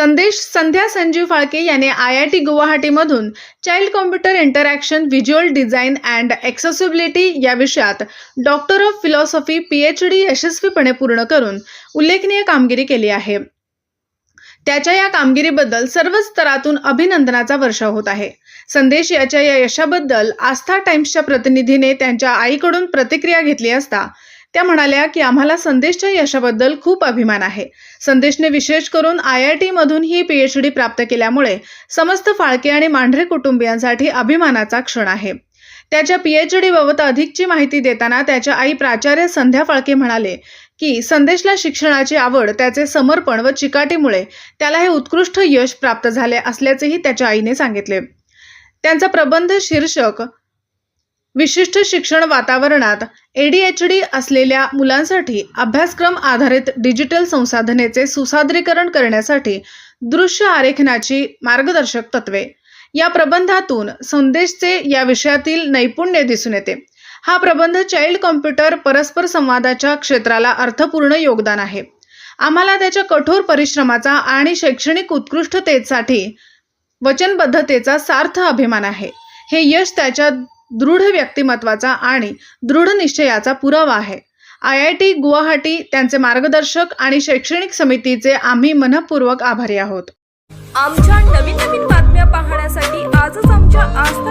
संदेश संध्या संजीव फाळके यांनी I I T गुवाहाटीमधून child computer interaction visual design and accessibility या विषयात doctor of philosophy P H D यशस्वीपणे पूर्ण करून उल्लेखनीय कामगिरी केली आहे. त्याच्या या कामगिरीबद्दल सर्व स्तरातून अभिनंदनाचा वर्षाव होत आहे. संदेश याच्या या यशाबद्दल आस्था टाइम्सच्या प्रतिनिधीने त्यांच्या आईकडून प्रतिक्रिया घेतली असता त्या म्हणाल्या की आम्हाला संदेशच्या यशाबद्दल खूप अभिमान आहे. संदेशने विशेष करून आय आय टीमधून ही पी एच डी प्राप्त केल्यामुळे समस्त फाळके आणि मांढरे कुटुंबियांसाठी अभिमानाचा क्षण आहे. त्याच्या पीएच डीबाबत अधिकची माहिती देताना त्याच्या आई प्राचार्य संध्या फाळके म्हणाले की संदेशला शिक्षणाची आवड त्याचे समर्पण व चिकाटीमुळे त्याला हे उत्कृष्ट यश प्राप्त झाले असल्याचेही त्याच्या आईने सांगितले. त्यांचा प्रबंध शीर्षक विशिष्ट शिक्षण वातावरणात एडीएचडी असलेल्या मुलांसाठी अभ्यासक्रम आधारित डिजिटल संसाधनेचे सुसादरीकरण करण्यासाठी दृश्य आरेखनाची मार्गदर्शक तत्वे. या प्रबंधातून संदेशचे या विषयातील नैपुण्य दिसून येते. हा प्रबंध चाइल्ड कॉम्प्युटर परस्पर संवादाच्या क्षेत्राला अर्थपूर्ण योगदान आहे. आम्हाला त्याच्या कठोर परिश्रमाचा आणि शैक्षणिक उत्कृष्टतेसाठी वचनबद्धतेचा सार्थ अभिमान आहे. हे यश त्याच्या दृढ व्यक्तिमत्वाचा आणि दृढ निश्चयाचा पुरावा आहे. आय आय टी गुवाहाटी त्यांचे मार्गदर्शक आणि शैक्षणिक समितीचे आम्ही मनपूर्वक आभारी आहोत. आमच्या नवीन नवीन बातम्या पाहण्यासाठी आजच आमच्या आस्था